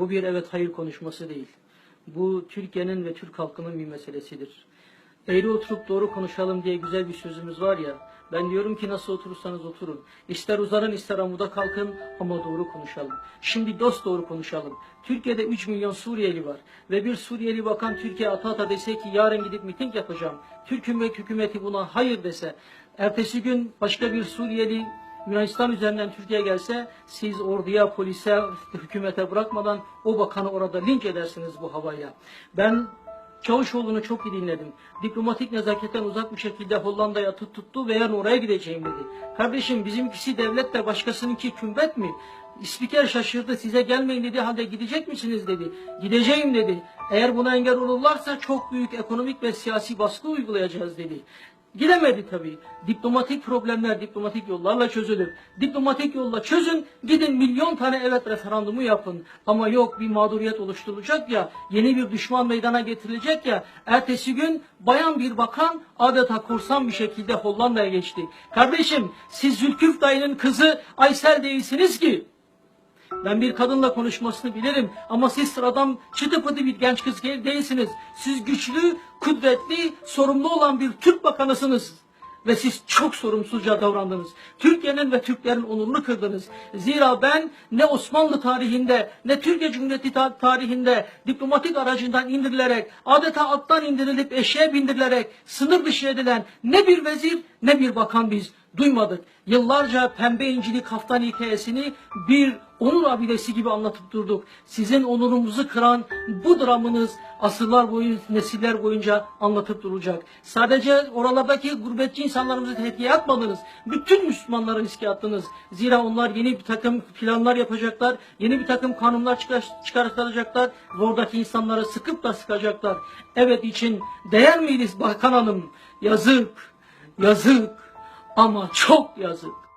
Bu bir evet hayır konuşması değil. Bu Türkiye'nin ve Türk halkının bir meselesidir. Eğri oturup doğru konuşalım diye güzel bir sözümüz var ya. Ben diyorum ki nasıl oturursanız oturun. İster uzanın ister amuda kalkın ama doğru konuşalım. Şimdi dost doğru konuşalım. Türkiye'de 3 milyon Suriyeli var. Ve bir Suriyeli bakan Türkiye ata ata dese ki yarın gidip miting yapacağım. Türk hükümet- hükümeti buna hayır dese. Ertesi gün başka bir Suriyeli Yunanistan üzerinden Türkiye gelse siz orduya, polise, hükümete bırakmadan o bakanı orada linç edersiniz bu havaya. Ben Çavuşoğlu'nu çok iyi dinledim. Diplomatik nezaketten uzak bir şekilde Hollanda'ya tut tuttu ve yarın oraya gideceğim dedi. Kardeşim bizimkisi devlet de başkasınınki kümbet mi? İspiker şaşırdı size gelmeyin dedi halde gidecek misiniz dedi. Gideceğim dedi. Eğer buna engel olurlarsa çok büyük ekonomik ve siyasi baskı uygulayacağız dedi. Gidemedi tabii. Diplomatik problemler diplomatik yollarla çözülür. Diplomatik yolla çözün, gidin milyon tane evet referandumu yapın. Ama yok bir mağduriyet oluşturulacak ya, yeni bir düşman meydana getirilecek ya, ertesi gün bayan bir bakan adeta korsan bir şekilde Hollanda'ya geçti. Kardeşim siz Zülküf dayının kızı Aysel değilsiniz ki. Ben bir kadınla konuşmasını bilirim ama siz sıradan çıtı pıtı bir genç kız değilsiniz. Siz güçlü, kudretli, sorumlu olan bir Türk bakanısınız. Ve siz çok sorumsuzca davrandınız. Türkiye'nin ve Türklerin onurunu kırdınız. Zira ben ne Osmanlı tarihinde ne Türkiye Cumhuriyeti ta- tarihinde diplomatik aracından indirilerek, adeta attan indirilip eşeğe bindirilerek sınır dışı edilen ne bir vezir ne bir bakan biz duymadık. Yıllarca pembe incili kaftan hikayesini bir onur abidesi gibi anlatıp durduk. Sizin onurumuzu kıran bu dramınız asırlar boyu, nesiller boyunca anlatıp duracak. Sadece oralardaki gurbetçi insanlarımızı tehlikeye atmadınız. Bütün Müslümanları riske attınız. Zira onlar yeni bir takım planlar yapacaklar. Yeni bir takım kanunlar çıkar- çıkartacaklar. Ve oradaki insanları sıkıp da sıkacaklar. Evet için değer miydi Bakan Hanım? Yazık, yazık ama çok yazık.